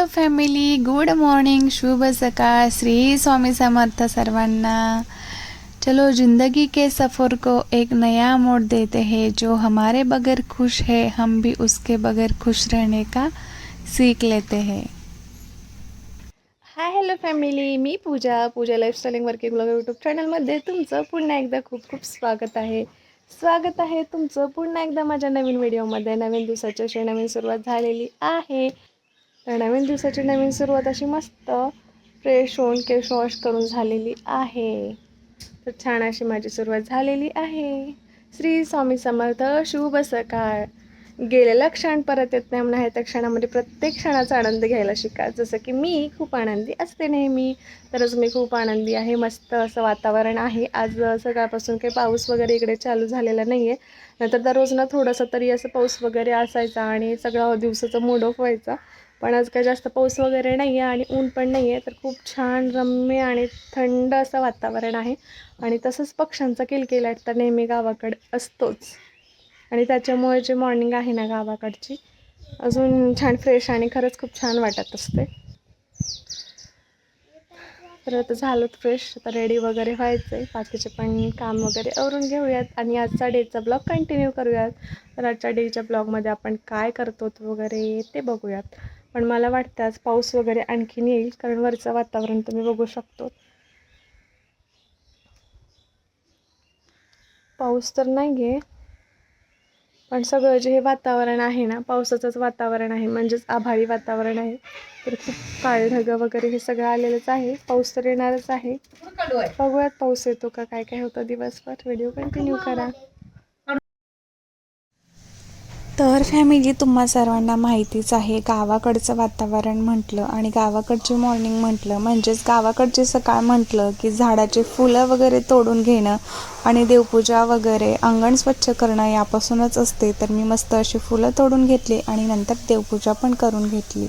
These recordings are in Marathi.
हॅलो फॅमिली गुड मॉर्निंग शुभ सकाळ श्री स्वामी समर्थ सर्वांना. चलो जिंदगी के सफ़र को एक नया मोड़ देते हैं जो हमारे बगैर खुश है हम भी उसके बगैर खुश रहने का सीख लेते हैं. हाय हॅलो फॅमिली मी Pooja Pooja lifestyling working blogger YouTube चॅनलमध्ये तुमचं पुन्हा एकदा खूप खूप स्वागत आहे. स्वागत आहे तुमचं पुन्हा एकदा माझ्या नवीन व्हिडिओमध्ये नवीन दिवसाची अशी नवीन सुरुवात झालेली आहे. तर नवीन दिवसाची नवीन सुरुवात अशी मस्त फ्रेश होऊन केश वॉश करून झालेली आहे. तर छान अशी माझी सुरुवात झालेली आहे. श्री स्वामी समर्थ शुभ सकाळ. गेलेलं क्षण परत येत नाही म्हणून आहे त्या क्षणामध्ये प्रत्येक क्षणाचा आनंद घ्यायला शिका. जसं की मी खूप आनंदी असते नेहमी तरच मी खूप आनंदी आहे. मस्त असं वातावरण आहे. आज सकाळपासून काही पाऊस वगैरे इकडे चालू झालेला नाही आहे नंतर दररोज ना थोडंसं तरी असं पाऊस वगैरे असायचा आणि सगळा दिवसाचा मूड ऑफ व्हायचा. पण आज काय जास्त पाऊस वगैरे नाही आहे आणि ऊन पण नाही आहे तर खूप छान रम्य आणि थंड असं वातावरण आहे. आणि तसंच पक्ष्यांचा किलकिलाट तर नेहमी गावाकडे असतोच. आणि त्याच्यामुळे जे मॉर्निंग आहे ना गावाकडची अजून छान फ्रेश आणि खरंच खूप छान वाटत असते. तर आता झालं फ्रेश आता रेडी वगैरे व्हायचं आहे बाकीचे पण काम वगैरे आवरून घेऊयात. आणि आजचा डेचा ब्लॉग कंटिन्यू करूयात. तर आजच्या डेच्या ब्लॉगमध्ये आपण काय करतो वगैरे ते बघूयात. पण मला वाटतं आज पाऊस वगैरे आणखीन येईल कारण वरचं वातावरण तुम्ही बघू शकतो. पाऊस तर नाही आहे पण सगळं जे हे वातावरण आहे ना पावसाचंच वातावरण आहे म्हणजेच आभाळी वातावरण आहे. तर खूप काळे ढगं वगैरे हे सगळं आलेलंच आहे. पाऊस तर येणारच आहे. बघूयात पाऊस येतो का काय काय होतं दिवसभर. व्हिडिओ कंटिन्यू करा. तर फॅमिली तुम्हा सर्वांना माहितीच आहे. गावाकडचं वातावरण म्हटलं आणि गावाकडची मॉर्निंग म्हटलं म्हणजेच गावाकडची सकाळ म्हटलं की झाडाची फुलं वगैरे तोडून घेणं आणि देवपूजा वगैरे अंगण स्वच्छ करणं यापासूनच असते. तर मी मस्त अशी फुलं तोडून घेतली आणि नंतर देवपूजा पण करून घेतली.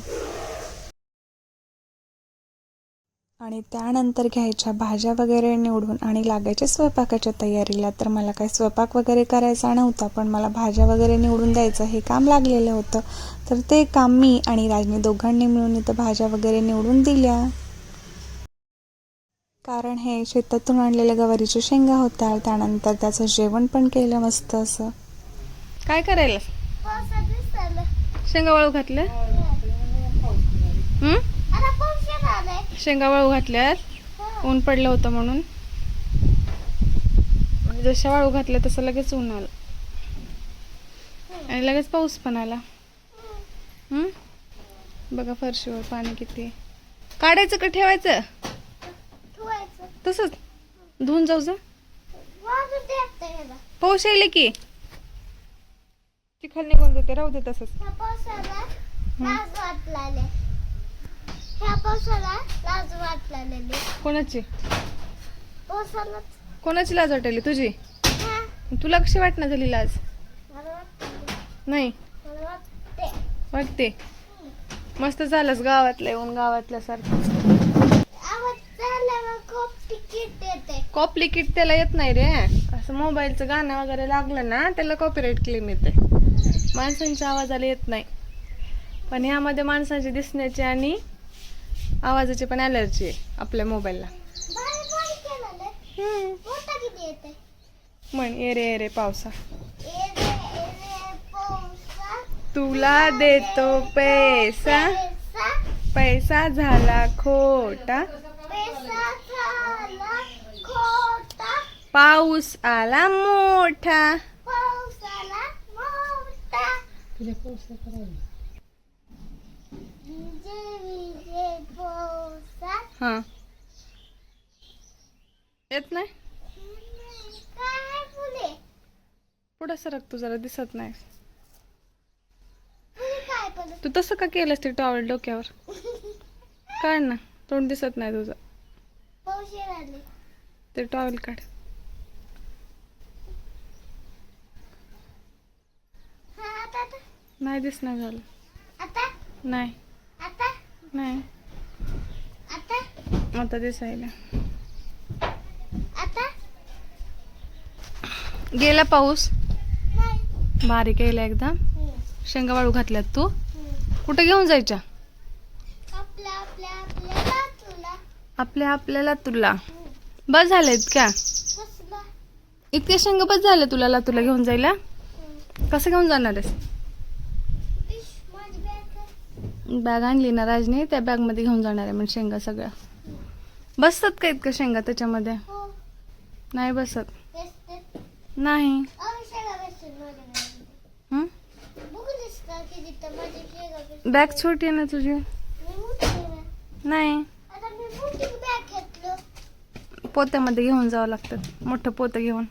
आणि त्यानंतर घ्यायच्या भाज्या वगैरे निवडून आणि लागायच्या स्वयंपाकाच्या तयारीला. तर मला काही स्वयंपाक वगैरे करायचा नव्हता पण मला भाज्या वगैरे निवडून द्यायचं हे काम लागलेलं होतं. तर ते काम मी आणि राजनी दोघांनी मिळून इथं भाज्या वगैरे निवडून दिल्या. कारण हे शेतातून आणलेल्या गवारीच्या शेंगा होत्या त्यानंतर त्याचं जेवण पण केलं मस्त असं. काय करायला? शेंगा वाळू घातल्या? हं? शेंगा वाळू घातल्यात. ऊन पडलं होतं म्हणून. आणि जशा वाळू घातल्या तसं लगेच ऊन आलं. आणि लगेच पाऊस पण आला? बघा फरशीवर पाणी किती. काढायचं का ठेवायचं? तसंच. धुवून जाऊ जा. पाऊस यायले की. चिखल निघून जाते राहू दे तसंच. कोणाची? कोणाची लाज वाटायली? तुझी? तुला कशी वाटणं झाली लाज? नाही. वाटते. मस्त झालंस गावातलं येऊन गावातल्यासारखं कॉपली किट त्याला येत नाही रे. असं मोबाईलचं गाणं वगैरे लागलं ना त्याला कॉपीराईट क्लेम येते. माणसांच्या आवाजाला येत नाही. पण ह्यामध्ये माणसाची दिसण्याची आणि आवाजाची पण ॲलर्जी आहे आपल्या मोबाईलला म्हण ये रे ये रे पावसा. तुला देतो पैसा. पैसा. झाला खोटा. पाऊस आला मोठा. हा. येत नाही? पुढं सरक तू जरा दिसत नाही. तू तसं का केलंस ते टॉवेल डोक्यावर? काढ ना तोंड दिसत नाही तुझं. ते टॉवेल काढ. नाही दिसणार झालं. नाही. नाही. आता? दिसायला. गेला पाऊस? बारीक यायला एकदम शेंगा वाळू घातल्यात तू. कुठे घेऊन जायच्या? आपल्या आपल्याला तुला. बस झालं इतक्या कसला इतक्या शेंगा बस झालं तुला लातूरला घेऊन जायला? कसं घेऊन जाणार आहेस इश माझी बॅग आणली ना राजने त्या बॅगमध्ये घेऊन जाणार आहे म्हणजे शेंगा सगळ्या. बसतात का इतकं शेंगा त्याच्यामध्ये? हो. नाही बसत. नाही. हं? बॅग छोटी आहे ना तुझी. नाही. पोत्यामध्ये घेऊन जावं लागतं. मोठं पोतं घेऊन?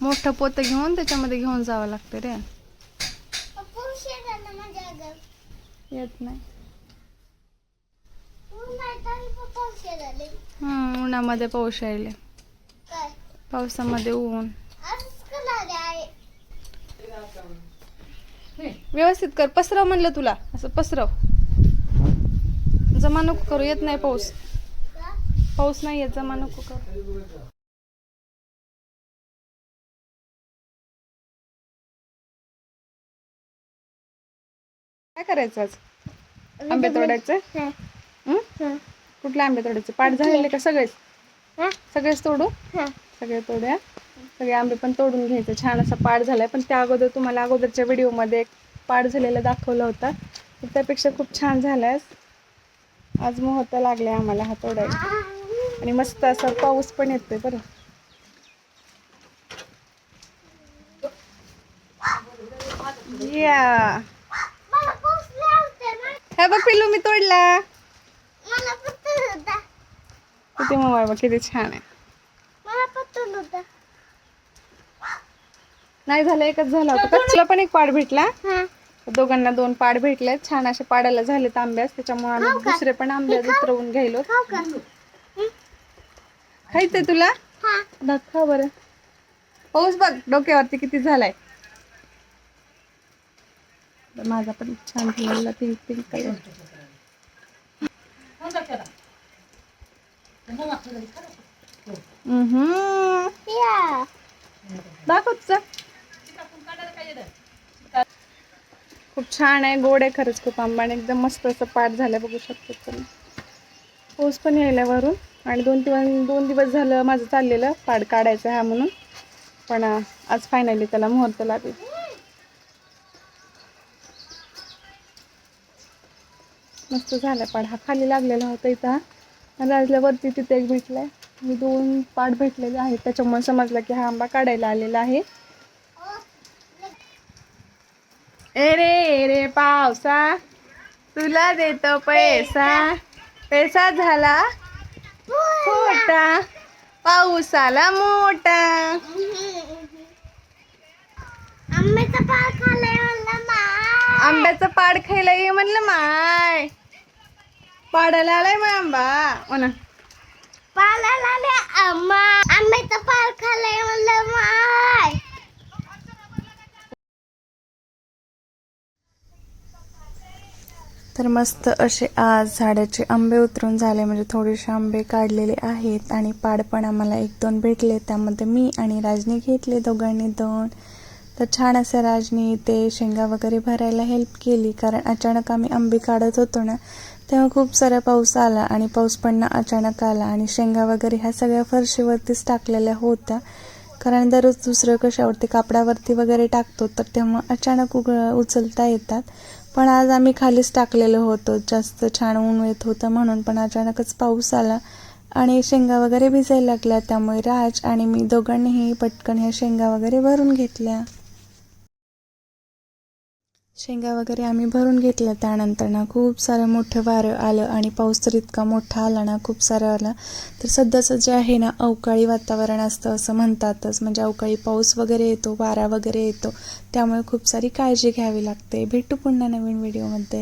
मोठं पोतं घेऊन त्याच्यामध्ये घेऊन जावं लागतं रे आपण शेगा ना माझ्या अगं येत नाही. उन्हामध्ये पाऊस यायले. काय? पावसामध्ये ऊन. व्यवस्थित कर पसरव म्हणलं तुला असं पसरव. जमा नको करू येत नाही पाऊस? पाऊस नाही येत जमा नको करू. काय करायचं आज? आंबे तोडायचे. हं, कुठले आंबे तोडायचे? पाठ झालेले का सगळेच? हं, सगळेच तोडू. सगळे तोड्या. सगळे आंबे पण तोडून घ्यायचे. छान असा पाठ झालाय. पण त्या अगोदर तुम्हाला अगोदरच्या व्हिडिओमध्ये एक पाठ झालेला दाखवला होता. तर त्यापेक्षा खूप छान झालाय. आज मुहूर्त लागले आम्हाला हा तोडायला. आणि मस्त असा पाऊस पण येतोय बरं. या. हे बघ पिल्लू मी तोडला. किती मग बाबा किती छान आहे. नाही झालं एकच झाला होता का? तुला पण एक पाड भेटला? दोघांना दोन पाड भेटले छान असे पाडायला झालेत आंब्यास त्याच्यामुळे आम्ही दुसरे पण आंबे उतरवून घ्यायलो. खायचंय तुला? दाखवा बरं. पाऊस बघ डोक्यावरती किती झालाय. तर माझा पण छान झालेला पिंक पिंक कलर या. खूप छान आहे गोड आहे खरंच खूप आंबा आणि एकदम मस्त असं पाठ झालं बघू शकतो तुम्ही. पाऊस पण यायला वरून. आणि दोन दिवस दोन दिवस झालं माझं चाललेलं पाड काढायचं हा म्हणून. पण आज फायनली त्याला मुहूर्त लागेल. मस्त झाला पाड. हा खाली लागलेला होता इथं. आणि राजल्यावरती तिथे एक भेटलाय. मी दोन पाड भेटलेले आहेत. त्याच्यामुळे समजलं की हा आंबा काढायला आलेला आहे. ए रे ए रे पावसा. तुला देतो पैसा. पैसा झाला? खोटा पाऊस आला मोठा आंब्याचं पाड खायला ये म्हणलं माय. पाडायला आलाय माय आंबा हो ना आले आंब्याचा पाळ खाल्लाय म्हणलं माय तर मस्त असे आज झाडाचे आंबे उतरून झाले. म्हणजे थोडेसे आंबे काढलेले आहेत आणि पाड पण आम्हाला एक दोन भेटले. त्यामध्ये मी आणि राजनी घेतले दोघांनी दोन. तर छान असं राजनी ते शेंगा वगैरे भरायला हेल्प केली. कारण अचानक आम्ही आंबे काढत होतो ना तेव्हा खूप सारा पाऊस आला आणि पाऊस पडणं अचानक आला आणि शेंगा वगैरे ह्या सगळ्या फरशीवरतीच टाकलेल्या होत्या. कारण दररोज दुसरं कशावरती कापडावरती वगैरे टाकतो तर तेव्हा अचानक उग उचलता येतात. पण आज आम्ही खालीच टाकलेलं होतं. जास्त छान ऊन येत होतं म्हणून पण अचानकच पाऊस आला आणि शेंगा वगैरे भिजायला लागल्या. त्यामुळे राज आणि मी दोघांनीही पटकन ह्या शेंगा वगैरे भरून घेतल्या. शेंगा वगैरे आम्ही भरून घेतल्या. त्यानंतर ना खूप सारं मोठं वारं आलं आणि पाऊस तर इतका मोठा आला ना खूप सारं आला. तर सध्याचं जे आहे ना अवकाळी वातावरण असतं असं म्हणतातच. म्हणजे अवकाळी पाऊस वगैरे येतो वारा वगैरे येतो. त्यामुळे खूप सारी काळजी घ्यावी लागते. भेटू पुन्हा नवीन व्हिडिओमध्ये